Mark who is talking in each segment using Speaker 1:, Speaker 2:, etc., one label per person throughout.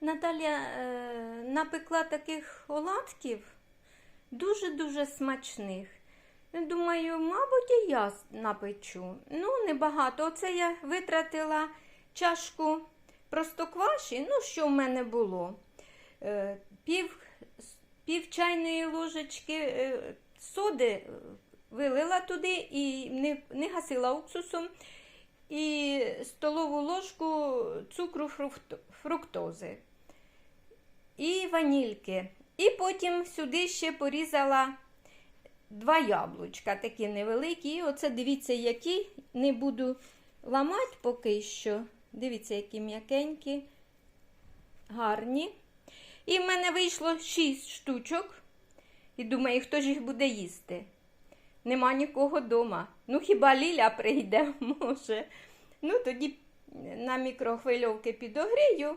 Speaker 1: Наталя е, напекла таких оладків дуже-дуже смачних. Думаю, мабуть, і я напечу. Ну, небагато. Оце я витратила чашку простокваші, ну, що в мене було. Е, пів, пів чайної ложечки е, соди вилила туди і не, не гасила уксусом. І столову ложку цукру фрукто- фруктози і ванільки. І потім сюди ще порізала два яблучка, такі невеликі. І оце дивіться, які не буду ламати поки що. Дивіться, які м'якенькі, гарні. І в мене вийшло 6 штучок. І думаю, хто ж їх буде їсти? Нема нікого вдома. Ну, хіба Ліля прийде, може. Ну, тоді на мікрохвильовки підогрію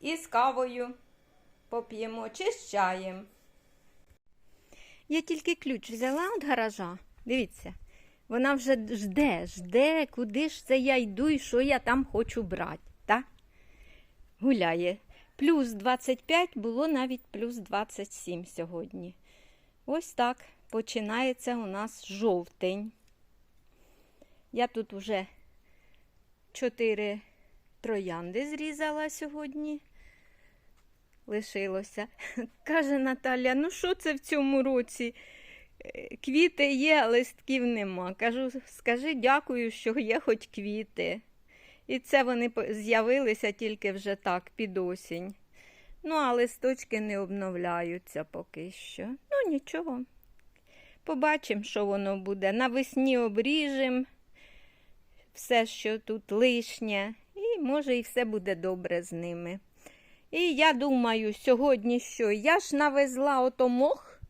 Speaker 1: і з кавою поп'ємо чи з чаєм. Я тільки ключ взяла від гаража. Дивіться, вона вже жде, жде, куди ж це я йду і що я там хочу брати. Та? Гуляє. Плюс 25 було навіть плюс 27 сьогодні. Ось так починається у нас жовтень. Я тут вже чотири троянди зрізала сьогодні. Лишилося. Каже Наталя, ну що це в цьому році? Е, Квіти є, а листків нема. Кажу, скажи дякую, що є хоч квіти. І це вони з'явилися тільки вже так, під осінь. Ну, а листочки не обновляються поки що. Ну, нічого. Побачимо, що воно буде. Навесні обріжемо все, що тут лишнє, і може і все буде добре з ними. І я думаю, сьогодні що? Я ж навезла ото мох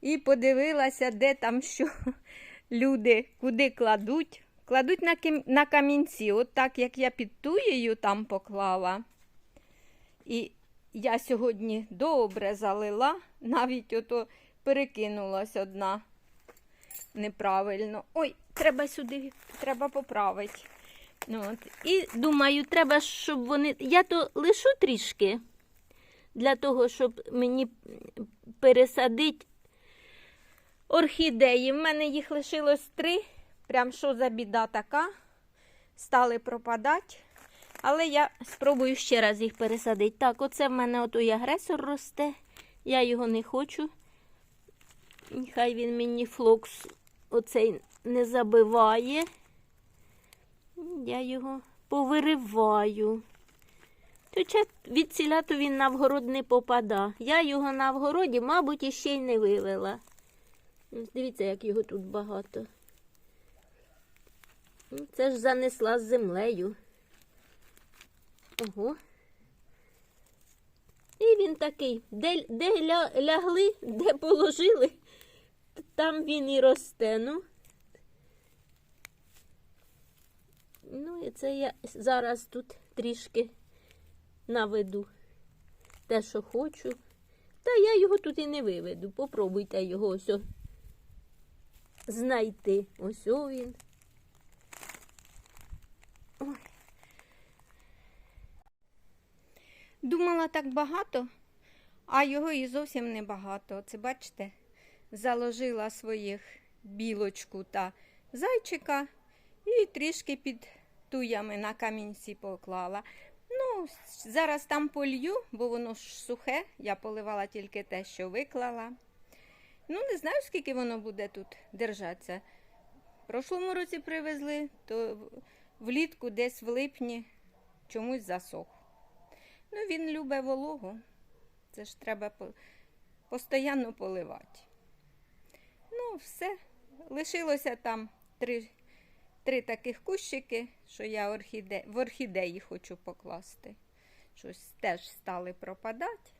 Speaker 1: і подивилася, де там що люди куди кладуть. Кладуть на, на камінці, от так як я під туєю там поклала. І я сьогодні добре залила, навіть ото перекинулась одна неправильно. Ой, треба сюди, треба поправити. Ну, от. І думаю, треба, щоб вони. Я то лишу трішки для того, щоб мені пересадити орхідеї. В мене їх лишилось три. Прям що за біда така. Стали пропадати. Але я спробую ще раз їх пересадити. Так, оце в мене отой агресор росте. Я його не хочу. Нехай він мені флокс оцей не забиває. Я його повириваю. Хоча від ціля то він на вгород не попада. Я його на вгороді, мабуть, іще й не вивела. Дивіться, як його тут багато. Ну, Це ж занесла з землею. Ого. І він такий, де, де ля- лягли, де положили, там він і росте. Ну. Ну, і це я зараз тут трішки наведу те, що хочу. Та я його тут і не виведу. Попробуйте його ось знайти. Ось о він. Ой. Думала так багато, а його і зовсім не багато. Це бачите, заложила своїх білочку та зайчика і трішки під туями на камінці поклала. Ну, зараз там полью, бо воно ж сухе. Я поливала тільки те, що виклала. Ну, не знаю, скільки воно буде тут держатися. В прошлому році привезли, то влітку десь в липні чомусь засох. Ну, він любить вологу. Це ж треба по- постійно поливати. Ну, все. Лишилося там три, три таких кущики, що я орхіде... в орхідеї хочу покласти. Щось теж стали пропадати.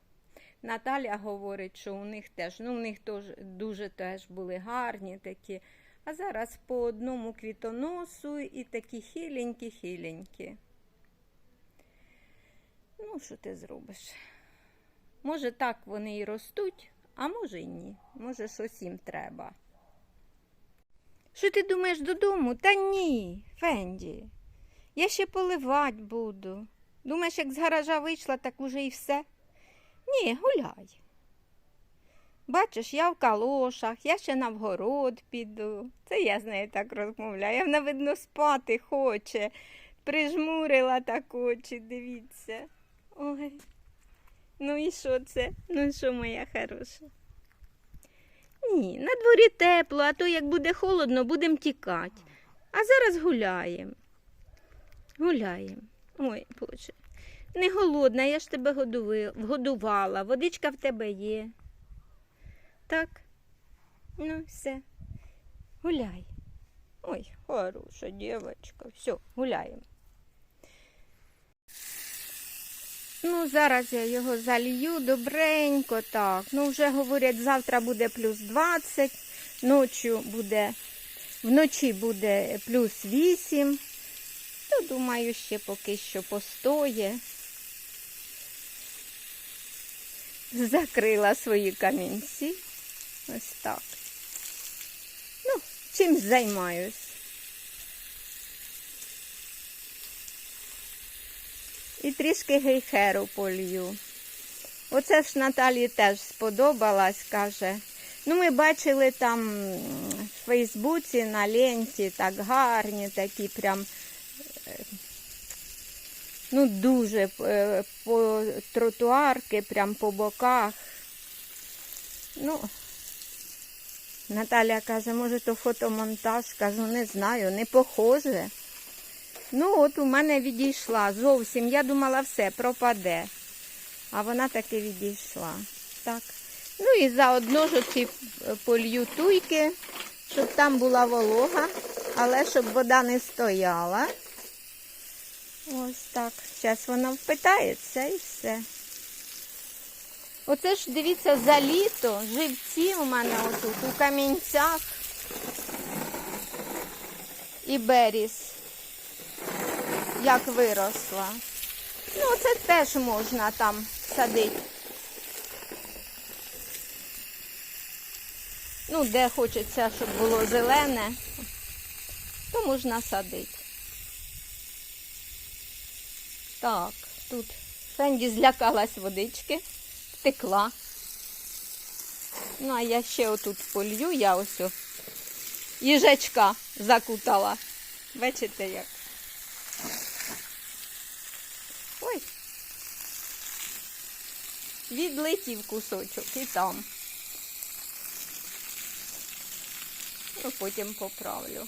Speaker 1: Наталя говорить, що у них теж, ну, у них теж дуже теж були гарні такі. А зараз по одному квітоносу і такі хиленькі-хиленькі. Ну, що ти зробиш? Може, так вони і ростуть, а може й ні. Може, щось їм треба. Що ти думаєш додому? Та ні, Фенді. Я ще поливати буду. Думаєш, як з гаража вийшла, так уже і все? Ні, гуляй. Бачиш, я в калошах, я ще на вгород піду. Це я з нею так розмовляю. Вона, видно, спати хоче. Прижмурила так очі, дивіться. Ой. Ну і що це? Ну і що, моя хороша? Ні, на дворі тепло, а то як буде холодно, будемо тікати. А зараз гуляємо. Гуляємо. Ой, Боже. Не голодна, я ж тебе годувала, водичка в тебе є. Так? Ну, все. Гуляй. Ой, хороша дівчинка. Все, гуляємо. Ну, зараз я його залью добренько так. Ну, вже говорять, завтра буде плюс 20, ночі буде, вночі буде плюс 8. То, думаю, ще поки що постоє. Закрила свої камінці. Ось так. Ну, чим займаюсь. І трішки гейхеру полью. Оце ж Наталі теж сподобалась, каже. Ну, ми бачили там в Фейсбуці на ленті так гарні, такі прям, е, ну, дуже е, по тротуарки, прям по боках. Ну, Наталя каже, може, то фотомонтаж, кажу, не знаю, не похоже. Ну, от у мене відійшла зовсім. Я думала, все, пропаде. А вона таки відійшла. Так. Ну і заодно ж оці е, полью туйки, щоб там була волога, але щоб вода не стояла. Ось так. Зараз вона впитається і все. Оце ж дивіться, за літо живці у мене отут, у камінцях і беріз як виросла. Ну, це теж можна там садити. Ну, де хочеться, щоб було зелене, то можна садити. Так, тут Фенді злякалась водички, втекла. Ну, а я ще отут полью, я ось їжачка закутала. Бачите як? Ой. Відлетів кусочок і там. Ну, потім поправлю.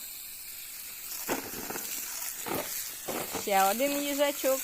Speaker 1: Ще один їжачок.